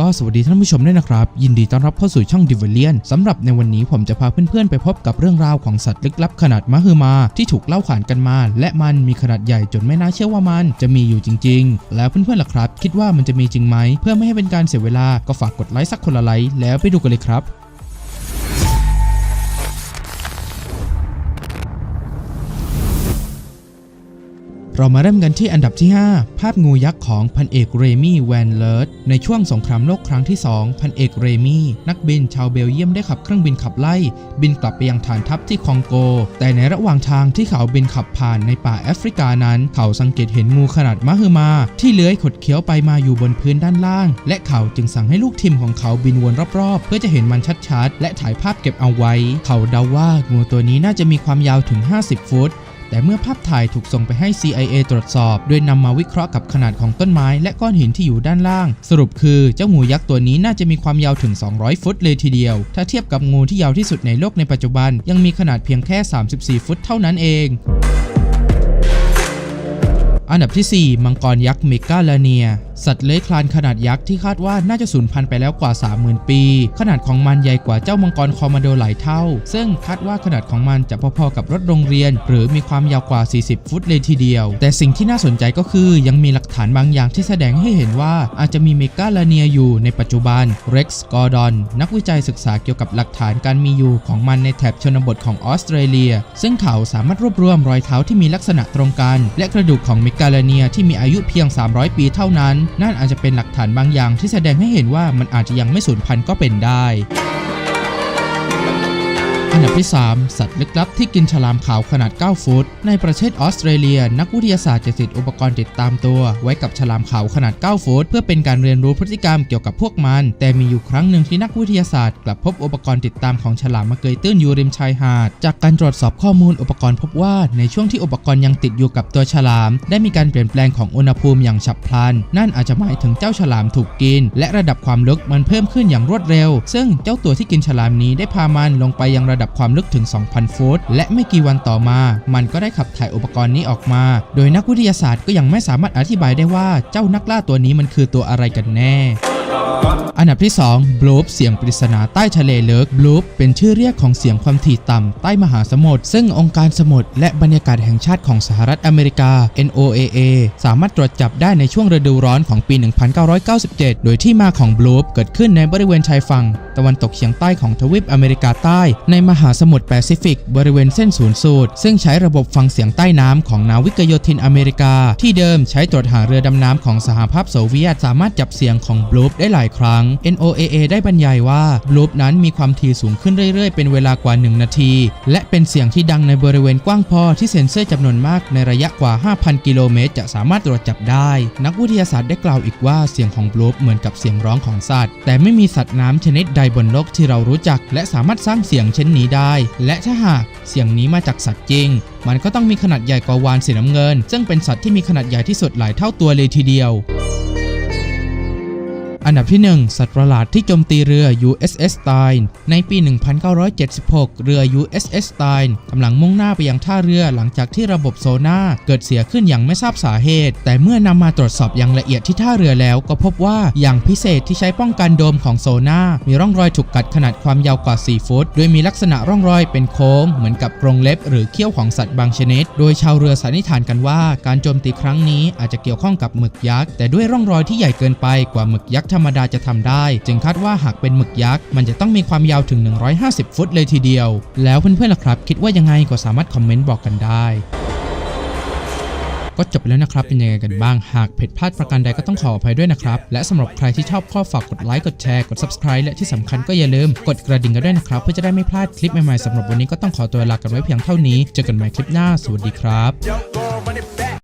ก็สวัสดีท่านผู้ชมด้วยนะครับ ยินดีต้อนรับเข้าสู่ช่อง d i v e l i a n สำหรับในวันนี้ผมจะพาเพื่อนๆ ไปพบกับเรื่องราวของสัตว์ลึกลับขนาดมหึมา ที่ถูกเล่าขานกันมา และมันมีขนาดใหญ่จนไม่น่าเชื่อว่ามันจะมีอยู่จริง ๆ แล้วเพื่อนๆล่ะครับ คิดว่ามันจะมีจริงไหม เพื่อไม่ให้เป็นการเสียเวลาก็ฝากกดไลค์สักคนละไลค์แล้วไปดูกันเลยครับ เรามาเริ่มกันที่อันดับที่ 5 ภาพงูยักษ์ของพันเอกเรมี่แวนเลิร์ดในช่วงสงครามโลกครั้งที่ 2 พันเอกเรมี่นักบินชาวเบลเยียมได้ขับเครื่องบินขับไล่ บินกลับไปยังฐานทัพที่คองโก แต่ในระหว่างทางที่เขาบินขับผ่านในป่าแอฟริกานั้น เขาสังเกตเห็นงูขนาดมหึมา ที่เลื้อยขดเคี้ยวไปมาอยู่บนพื้นด้านล่าง และเขาจึงสั่งให้ลูกทีมของเขาบินวนรอบๆ เพื่อจะเห็นมันชัดๆ และถ่ายภาพเก็บเอาไว้ เขาเดาว่างูตัวนี้น่าจะมีความยาวถึง 50 ฟุต แต่เมื่อภาพถ่ายถูกส่งไปให้ CIA ตรวจสอบ โดยนำมาวิเคราะห์กับขนาดของต้นไม้ และก้อนหินที่อยู่ด้านล่าง สรุปคือเจ้างูยักษ์ตัวนี้น่าจะมีความยาวถึง 200 ฟุตเลยทีเดียว ถ้าเทียบกับงูที่ยาวที่สุดในโลกในปัจจุบัน ยังมีขนาดเพียงแค่ 34 ฟุตเท่านั้นเอง อันดับที่ 4 มังกรยักษ์เมกาลาเนีย สัตว์เลื้อยคลานขนาดยักษ์ที่คาดว่าน่าจะสูญพันธุ์ไปแล้วกว่า 30,000 ปี ขนาดของมันใหญ่กว่าเจ้ามังกรคอมโดหลายเท่า ซึ่งคาดว่าขนาดของมันจะพอๆกับรถโรงเรียน หรือมีความยาวกว่า 40 ฟุตเลยทีเดียว แต่สิ่งที่น่าสนใจก็คือยังมีหลักฐานบางอย่างที่แสดงให้เห็นว่าอาจจะมีเมกาลาเนียอยู่ในปัจจุบันเร็กซ์กอร์ดอนนักวิจัยศึกษาเกี่ยวกับหลักฐานการมีอยู่ของมันในแถบชนบทของออสเตรเลีย ซึ่งเขาสามารถรวบรวมรอยเท้าที่มีลักษณะตรงกัน และกระดูกของเมกาลาเนียที่มีอายุเพียง 300 ปีเท่านั้น นั่นอาจจะเป็นหลักฐานบางอย่างที่แสดงให้เห็นว่ามันอาจจะยังไม่สูญพันธุ์ก็เป็นได้ อันดับที่ 3 สัตว์ลึกลับที่กินฉลามขาวขนาด 9 ฟุต ในประเทศออสเตรเลีย นักวิทยาศาสตร์จะติดอุปกรณ์ติดตามตัว ไว้กับฉลามขาวขนาด 9 ฟุต เพื่อเป็นการเรียนรู้พฤติกรรมเกี่ยวกับพวกมัน แต่มีอยู่ครั้งหนึ่งที่นักวิทยาศาสตร์กลับพบอุปกรณ์ติดตามของฉลามมาเกยตื้นอยู่ริมชายหาด จากการตรวจสอบข้อมูลอุปกรณ์พบว่าในช่วงที่อุปกรณ์ยังติดอยู่กับตัวฉลาม ได้มีการเปลี่ยนแปลงของอุณหภูมิอย่างฉับพลัน นั่นอาจจะหมายถึงเจ้าฉลามถูกกิน และระดับความลึกมันเพิ่มขึ้นอย่างรวดเร็ว ซึ่งเจ้าตัวที่กินฉลามนี้ได้พามันลงไปยังระดับความลึกถึง 2,000 ฟุต และไม่กี่วันต่อมา มันก็ได้ขับถ่ายอุปกรณ์นี้ออกมา โดยนักวิทยาศาสตร์ก็ยังไม่สามารถอธิบายได้ว่าเจ้านักล่าตัวนี้มันคือตัวอะไรกันแน่ อันดับที่ 2 บลูปเสียงปริศนาใต้ทะเลเลึกบลูปเป็นชื่อเรียกของเสียงความถี่ต่ำใต้มหาสมุทรซึ่งองค์การสมุทรและบรรยากาศแห่งชาติของสหรัฐอเมริกา NOAA สามารถตรวจจับได้ในช่วงฤดูร้อนของปี 1997 โดยที่มาของบลูปเกิดขึ้นในบริเวณชายฝั่ง ตะวันตกเฉียงใต้ของทวีปอเมริกาใต้ ในมหาสมุทรแปซิฟิก บริเวณเส้นศูนย์สูตร ซึ่งใช้ระบบฟังเสียงใต้น้ำของนาวิกโยธินอเมริกา ที่เดิมใช้ตรวจหาเรือดำน้ำของสหภาพโซเวียตสามารถจับเสียงของบลูปได้หลายครั้ง NOAA ได้บรรยายว่าบลูปนั้นมีความถี่สูงขึ้นเรื่อยๆ เป็นเวลากว่า 1 นาที และเป็นเสียงที่ดังในบริเวณกว้างพอที่เซ็นเซอร์จำนวนมากในระยะกว่า 5,000 กิโลเมตร จะสามารถตรวจจับได้ นักวิทยาศาสตร์ได้กล่าวอีกว่าเสียงของบลูปเหมือนกับเสียงร้องของสัตว์ แต่ไม่มีสัตว์น้ำชนิดใดบนโลกที่เรารู้จัก และสามารถสร้างเสียงเช่นนี้ได้ และถ้าหากเสียงนี้มาจากสัตว์จริงมันก็ต้องมีขนาดใหญ่กว่าวาฬสีน้ำเงิน ซึ่งเป็นสัตว์ที่มีขนาดใหญ่ที่สุดหลายเท่าตัวเลยทีเดียว อันดับที่ 1 สัตว์ประหลาดที่โจมตีเรือ USS Stein ในปี 1976 เรือ USS Stein กำลังมุ่งหน้าไปยังท่าเรือหลังจากที่ระบบโซน่าเกิดเสียขึ้นอย่างไม่ทราบสาเหตุ แต่เมื่อนำมาตรวจสอบอย่างละเอียดที่ท่าเรือแล้วก็พบว่าอย่างพิเศษที่ใช้ป้องกันโดมของโซน่ามีร่องรอยถูกกัดขนาดความยาวกว่า 4 ฟุต โดยมีลักษณะร่องรอยเป็นโค้ง เหมือนกับกรงเล็บ หรือเขี้ยวของสัตว์บางชนิด โดยชาวเรือสันนิษฐานกันว่า การโจมตีครั้งนี้อาจจะเกี่ยวข้องกับหมึกยักษ์แต่ด้วยร่องรอยที่ใหญ่เกินไปกว่าหมึกยักษ์รรมดาจะทำได้ จึงคาดว่าหากเป็นหมึกยักษ์ มันจะต้องมีความยาวถึง 150 ฟุตเลยทีเดียว แล้วเพื่อนๆล่ะครับ คิดว่ายังไงก็สามารถคอมเมนต์บอกกันได้ก็จบไปแล้วนะครับ เป็นยังไงกันบ้าง หากผิดพลาดประการใดก็ต้องขออภัยด้วยนะครับ และสำหรับใครที่ชอบข้อฝากกดไลค์ กดแชร์ กด subscribe และที่สำคัญก็อย่าลืม กดกระดิ่งกันด้วยนะครับ เพื่อจะได้ไม่พลาดคลิปใหม่ๆสำหรับวันนี้ก็ต้องขอตัวลากันไว้เพียงเท่านี้ เจอกันใหม่คลิปหน้า สวัสดีครับ Yo,